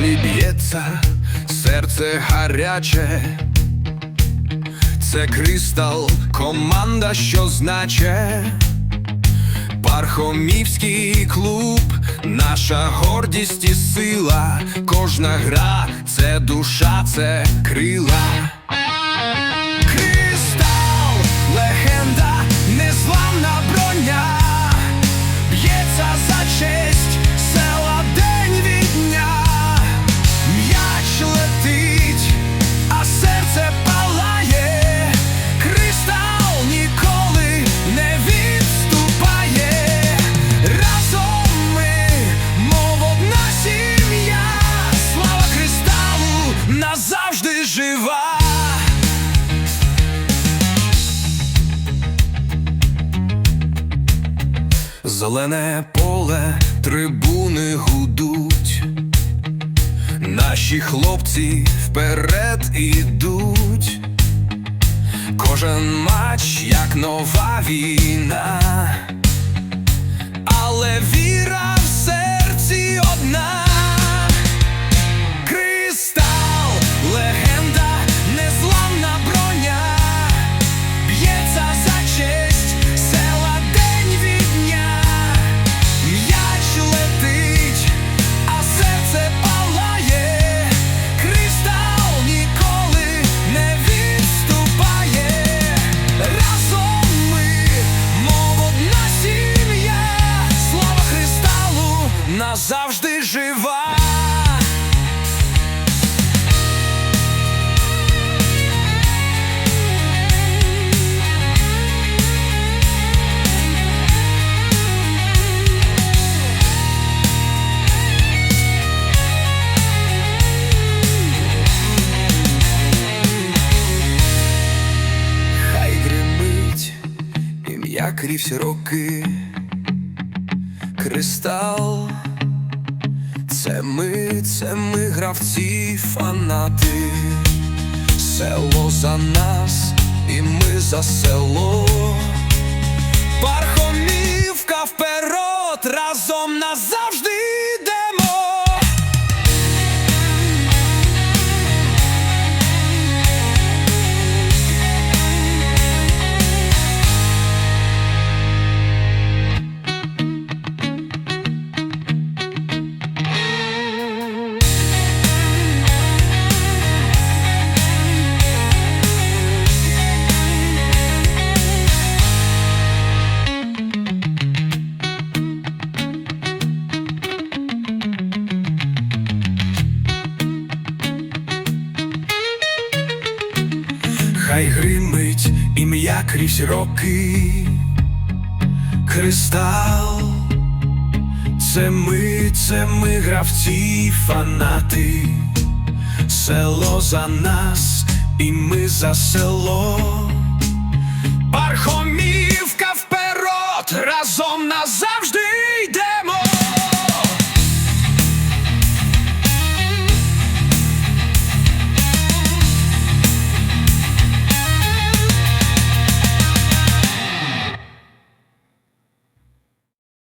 болі б'ється, серце гаряче, це кристал, команда, що значе, Пархомівський клуб, наша гордість і сила, кожна гра, це душа, це крила. Жива. Зелене поле, трибуни гудуть, наші хлопці вперед ідуть, кожен матч як нова війна, ім'я крізь роки. Кристал, це ми, це ми гравці, фанати. Село за нас, і ми за село. Пархомівка вперед, разом назавжди Хай гримить ім'я крізь роки, кристал, це ми, це ми гравці, фанати, село за нас, і ми за село. Назад.